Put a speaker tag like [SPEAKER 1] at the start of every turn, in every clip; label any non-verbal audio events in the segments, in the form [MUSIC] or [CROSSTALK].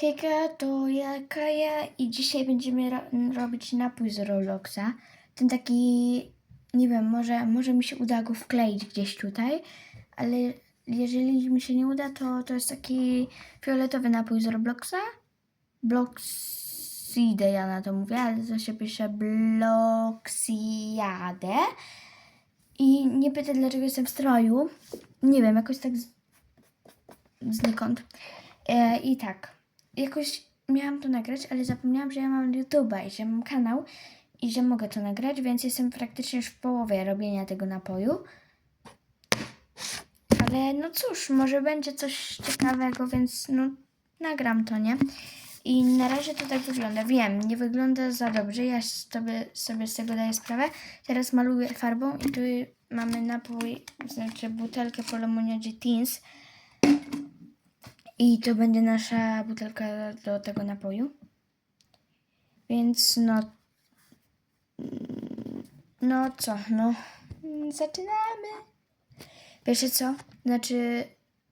[SPEAKER 1] Hejka, to ja Kaja i dzisiaj będziemy ro robić napój z Robloxa. Ten taki, nie wiem, może, może mi się uda go wkleić gdzieś tutaj, ale jeżeli mi się nie uda, to to jest taki fioletowy napój z Robloxa. Bloxidę ja na to mówię, ale to się pisze Bloxiadę. I nie pytaj dlaczego jestem w stroju. Nie wiem, jakoś tak z... znikąd. E, I tak, jakoś miałam to nagrać, ale zapomniałam, że ja mam YouTube'a i że mam kanał i że mogę to nagrać, więc jestem praktycznie już w połowie robienia tego napoju. Ale no cóż, może będzie coś ciekawego, więc no nagram to, nie? I na razie to tak wygląda. Wiem, nie wygląda za dobrze. Ja sobie, sobie z tego daję sprawę. Teraz maluję farbą i tu mamy napój, znaczy butelkę po lemoniadzie Teens. I to będzie nasza butelka do tego napoju. Więc no. No co, no. Zaczynamy. Pierwsze co? Znaczy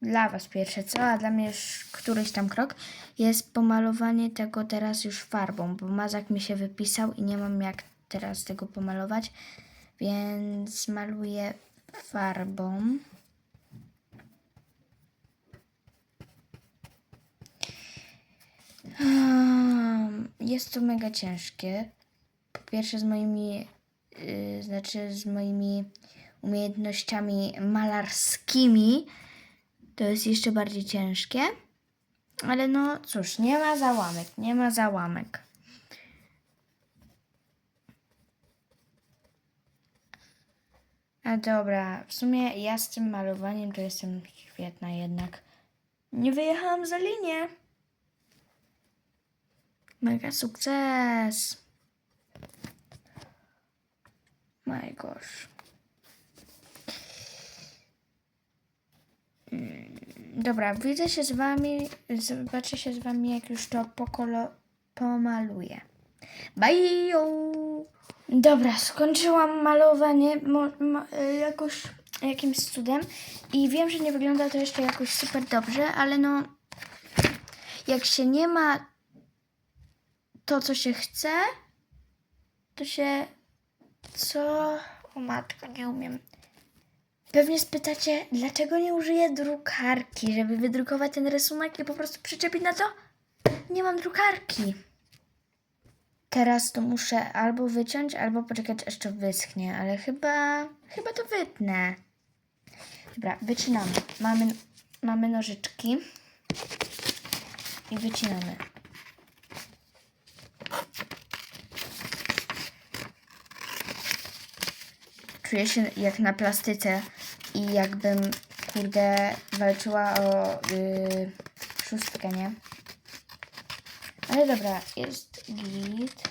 [SPEAKER 1] dla Was pierwsze co, a dla mnie już któryś tam krok jest pomalowanie tego teraz już farbą, bo mazak mi się wypisał i nie mam jak teraz tego pomalować, więc maluję farbą. Jest to mega ciężkie. Po pierwsze z moimi, yy, znaczy z moimi umiejętnościami malarskimi to jest jeszcze bardziej ciężkie. Ale no cóż, nie ma załamek, nie ma załamek. A dobra, w sumie ja z tym malowaniem to jestem świetna jednak. Nie wyjechałam za linię. Mega sukces. My gosh. Mm, Dobra, widzę się z wami, zobaczę się z wami, jak już to pokolo pomaluję. Bye! Dobra, skończyłam malowanie mo, jakoś jakimś cudem i wiem, że nie wygląda to jeszcze jakoś super dobrze, ale no jak się nie ma to, co się chce, to się. Co? O matko, nie umiem. Pewnie spytacie, dlaczego nie użyję drukarki, żeby wydrukować ten rysunek i po prostu przyczepić na to? Nie mam drukarki. Teraz to muszę albo wyciąć, albo poczekać, aż to wyschnie, ale chyba. chyba to wytnę. Dobra, wycinamy. Mamy, mamy nożyczki i wycinamy. Czuję się jak na plastyce i jakbym, kurde, walczyła o yy, szóstkę, nie? Ale dobra, jest git.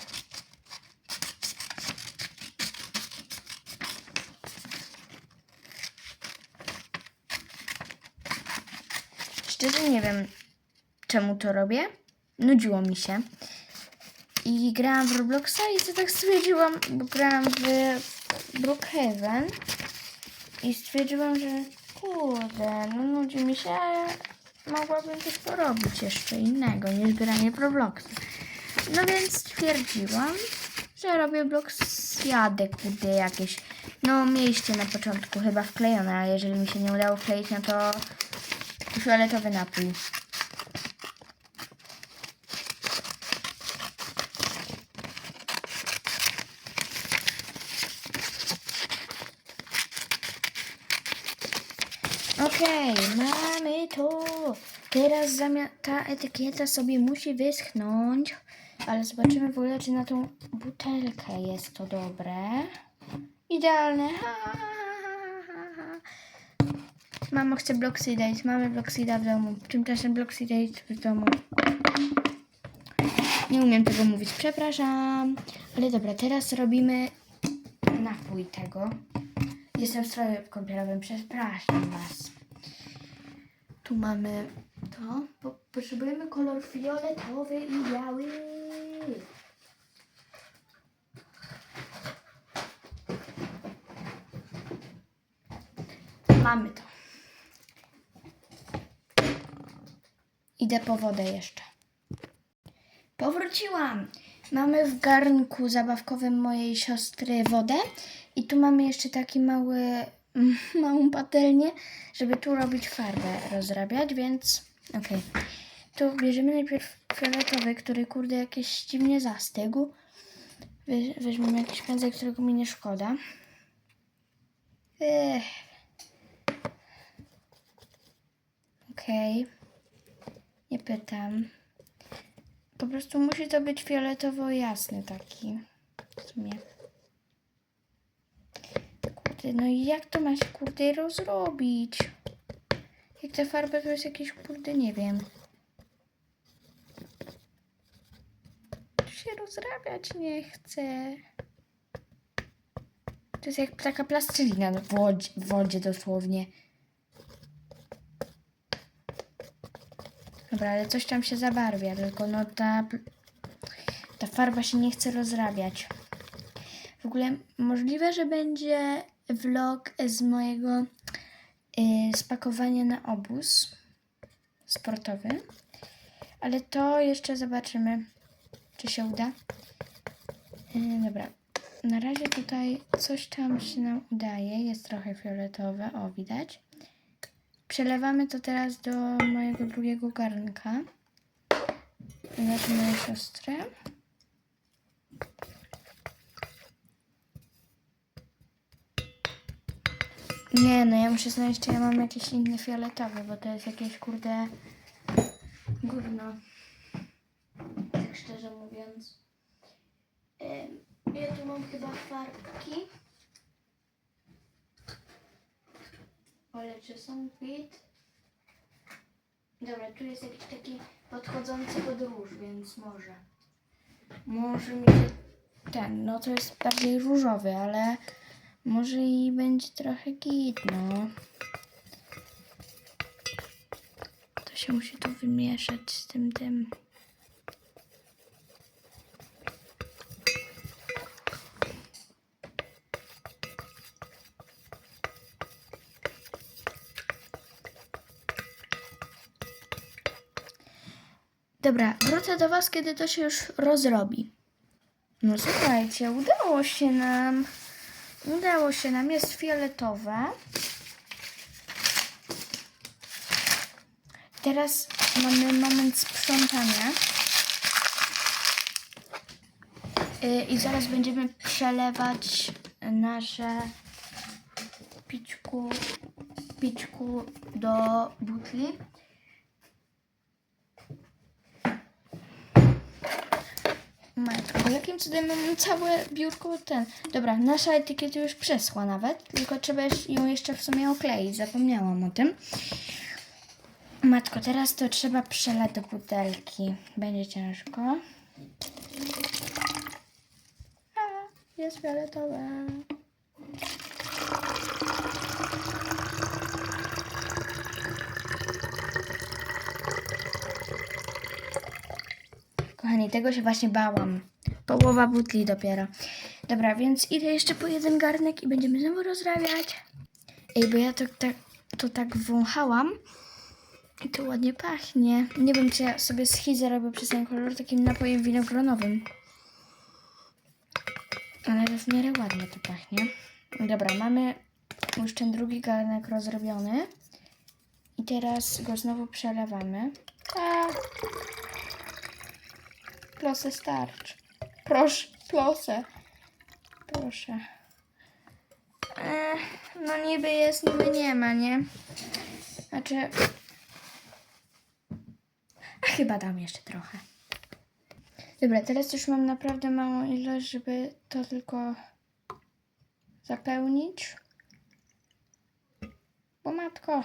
[SPEAKER 1] Szczerze nie wiem, czemu to robię. Nudziło mi się. I grałam w Robloxa i co tak stwierdziłam, bo grałam w Brookhaven i stwierdziłam, że kurde, no nudzi mi się, ale mogłabym coś porobić jeszcze innego niż granie Robloxa. No więc stwierdziłam, że robię Bloksiadę, kurde, jakieś. No mieliście na początku chyba wklejone, a jeżeli mi się nie udało wkleić, no to fioletowy napój. Okej, mamy to. Teraz ta etykieta sobie musi wyschnąć, ale zobaczymy w ogóle, czy na tą butelkę jest to dobre. Idealne. Ha, ha, ha, ha. Mamo chce Bloxidate. Mamy Bloxida w domu. Tymczasem Bloxidate w domu. Nie umiem tego mówić, przepraszam. Ale dobra, teraz robimy napój tego. Jestem w stroju kąpielowym, przepraszam Was. Tu mamy to. Po, potrzebujemy kolor fioletowy i biały. Mamy to. Idę po wodę jeszcze. Powróciłam! Mamy w garnku zabawkowym mojej siostry wodę i tu mamy jeszcze taki mały, [LAUGHS] małą patelnię, żeby tu robić farbę, rozrabiać, więc okej. Tu bierzemy najpierw fioletowy, który kurde jakieś dziwnie zastygł. Weź- Weźmiemy jakiś pędzel, którego mi nie szkoda. Okej. Nie pytam. Po prostu musi to być fioletowo jasny taki. W sumie. Kurde, no i jak to ma się kurde rozrobić? Jak ta farba to jest jakieś kurde, nie wiem. To się rozrabiać nie chce. To jest jak taka plastelina w wodzie, w wodzie dosłownie. Dobra, ale coś tam się zabarwia, tylko no ta, ta farba się nie chce rozrabiać. W ogóle możliwe, że będzie vlog z mojego y, spakowania na obóz sportowy, ale to jeszcze zobaczymy, czy się uda. Y, dobra, na razie tutaj coś tam się nam udaje, jest trochę fioletowe, o widać. Przelewamy to teraz do mojego drugiego garnka. Znaczy mojej siostry. Nie, no ja muszę znaleźć, czy ja mam jakieś inne fioletowe, bo to jest jakieś kurde gówno. Tak szczerze mówiąc. Ja tu mam chyba farbki. Ale czy są kwit? Dobra, tu jest jakiś taki podchodzący pod róż, więc może. Może mi się ten, no to jest bardziej różowy, ale może i będzie trochę git, no. To się musi tu wymieszać z tym tym. Dobra, wrócę do Was, kiedy to się już rozrobi. No słuchajcie, udało się nam. Udało się nam, jest fioletowe. Teraz mamy moment sprzątania. Yy, I zaraz będziemy przelewać nasze pićku, pićku do butli. Matko, jakim cudem mam całe biurko ten. Dobra, nasza etykieta już przeschła nawet, tylko trzeba ją jeszcze w sumie okleić, zapomniałam o tym. Matko, teraz to trzeba przelać do butelki. Będzie ciężko. A, jest fioletowe. Kochani, tego się właśnie bałam. Połowa butli dopiero. Dobra, więc idę jeszcze po jeden garnek i będziemy znowu rozrabiać. Ej, bo ja to tak, to tak wąchałam i to ładnie pachnie. Nie wiem, czy ja sobie schizę robię przez ten kolor takim napojem winogronowym. Ale to w miarę ładnie to pachnie. Dobra, mamy już ten drugi garnek rozrobiony. I teraz go znowu przelewamy. A, Proszę starcz. Proszę, proszę. Proszę. No niby jest, niby nie ma, nie? Znaczy... A chyba dam jeszcze trochę. Dobra, teraz już mam naprawdę małą ilość, żeby to tylko zapełnić. Bo matko,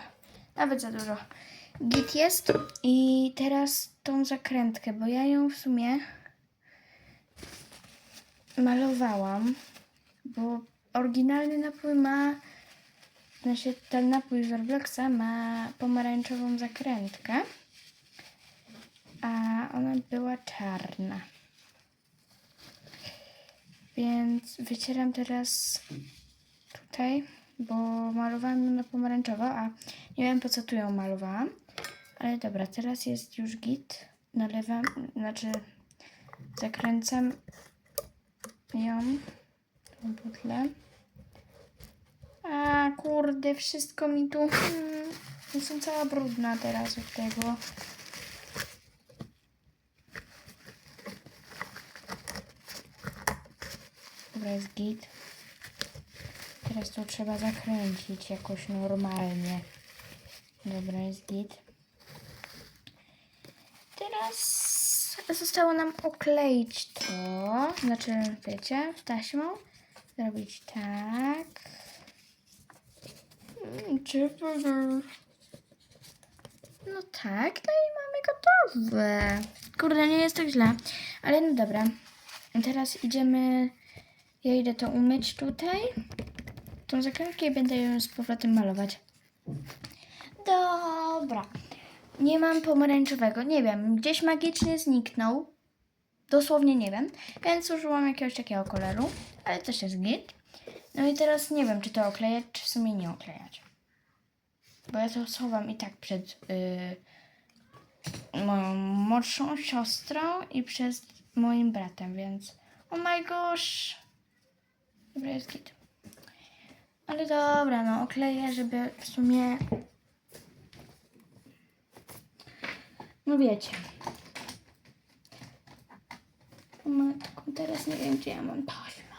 [SPEAKER 1] nawet za dużo. Git jest i teraz tą zakrętkę, bo ja ją w sumie malowałam, bo oryginalny napój ma, znaczy ten napój z Robloxa ma pomarańczową zakrętkę, a ona była czarna. Więc wycieram teraz tutaj, bo malowałam ją na pomarańczowo, a nie wiem po co tu ją malowałam. Ale dobra, teraz jest już git. Nalewam, znaczy zakręcam ją, tą butlę. A kurde, wszystko mi tu... Hmm, jestem cała brudna teraz od tego. Dobra, jest git. Teraz to trzeba zakręcić jakoś normalnie. Dobra, jest git. Teraz zostało nam okleić to. Znaczy, wiecie, taśmą. Zrobić tak. Mm, No tak, no i mamy gotowe. Kurde, nie jest tak źle. Ale no dobra. Teraz idziemy. Ja idę to umyć tutaj. Tą zakrętkę i będę ją z powrotem malować. Dobra. Nie mam pomarańczowego. Nie wiem, gdzieś magicznie zniknął. Dosłownie nie wiem. Więc użyłam jakiegoś takiego koloru, ale też jest git. No i teraz nie wiem, czy to oklejać, czy w sumie nie oklejać. Bo ja to schowam i tak przed yy, moją młodszą siostrą i przed moim bratem, więc oh my gosh. Dobra, jest git. Ale dobra, no okleję, żeby w sumie... No wiecie. Matko, teraz nie wiem, gdzie ja mam taśmę.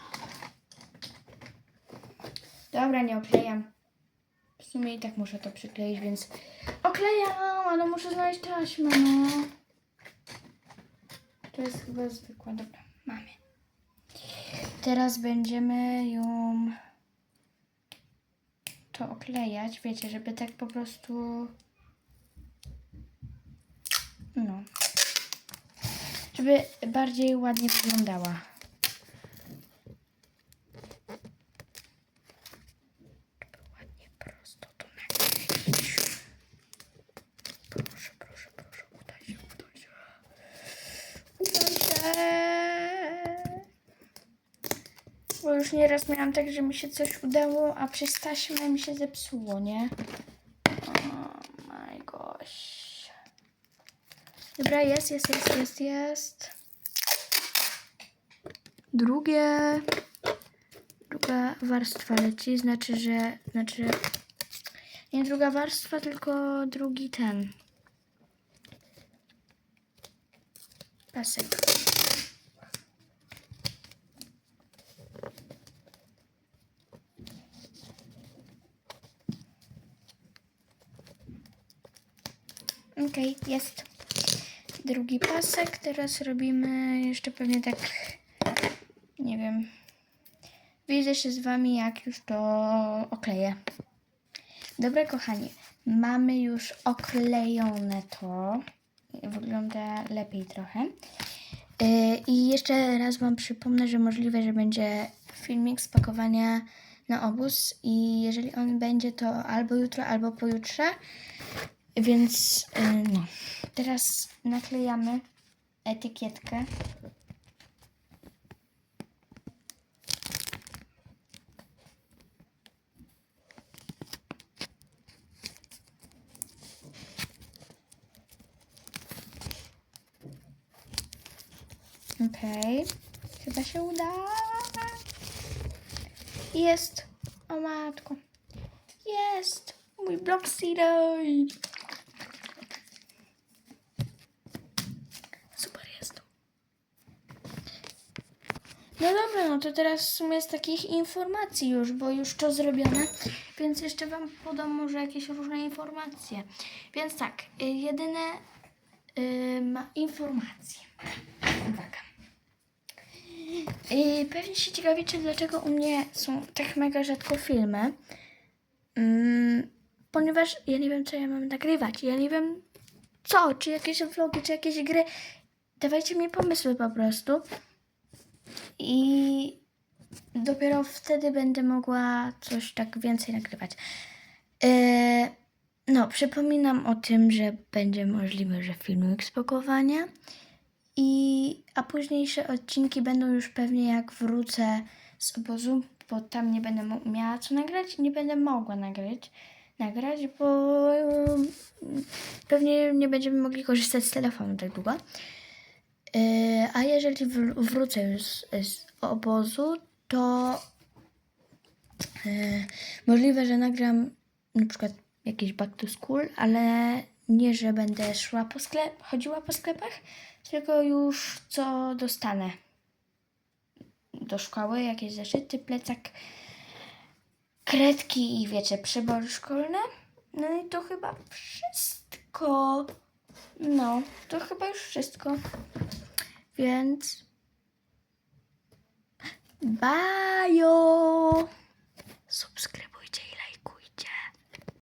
[SPEAKER 1] Dobra, nie oklejam. W sumie i tak muszę to przykleić, więc oklejam, ale muszę znaleźć taśmę, no. To jest chyba zwykła, dobra, mamy. Teraz będziemy ją to oklejać, wiecie, żeby tak po prostu no żeby bardziej ładnie wyglądała. Bo już nieraz miałam tak, że mi się coś udało, a przez taśmę mi się zepsuło, nie? Oh my gosh. Dobra, jest, jest, jest, jest, jest. Drugie. Druga warstwa leci, znaczy, że. Znaczy. Nie druga warstwa, tylko drugi ten. Pasek. Okej, jest drugi pasek. Teraz robimy jeszcze pewnie tak, nie wiem. Widzę się z Wami, jak już to okleję. Dobra, kochani, mamy już oklejone to. Wygląda lepiej trochę. Yy, I jeszcze raz Wam przypomnę, że możliwe, że będzie filmik z pakowania na obóz i jeżeli on będzie, to albo jutro, albo pojutrze. Więc yy, no, teraz naklejamy etykietkę. Okej, chyba się uda. Jest. O matko. Jest. Mój blok Sidoj. Super jest. No dobra, no to teraz w sumie z takich informacji już, bo już to zrobione, więc jeszcze Wam podam może jakieś różne informacje. Więc tak, y, jedyne y, ma informacje. Uwaga. Y, pewnie się ciekawicie, dlaczego u mnie są tak mega rzadko filmy. Mm, ponieważ ja nie wiem, co ja mam nagrywać. Ja nie wiem, co, czy jakieś vlogi, czy jakieś gry. Dawajcie mi pomysły po prostu. I dopiero wtedy będę mogła coś tak więcej nagrywać. Yy, no, przypominam o tym, że będzie możliwe, że filmik z. I, a późniejsze odcinki będą już pewnie jak wrócę z obozu, bo tam nie będę miała co nagrać, nie będę mogła nagrać, nagrać, bo pewnie nie będziemy mogli korzystać z telefonu tak długo. Yy, a jeżeli wr- wrócę z, obozu, to yy, możliwe, że nagram na przykład jakiś back to school, ale nie, że będę szła po sklep, chodziła po sklepach, tylko już co dostanę do szkoły, jakieś zeszyty, plecak, kredki i wiecie, przybory szkolne. No i to chyba wszystko. No, to chyba już wszystko. Więc. Bajo! Subskrybuj.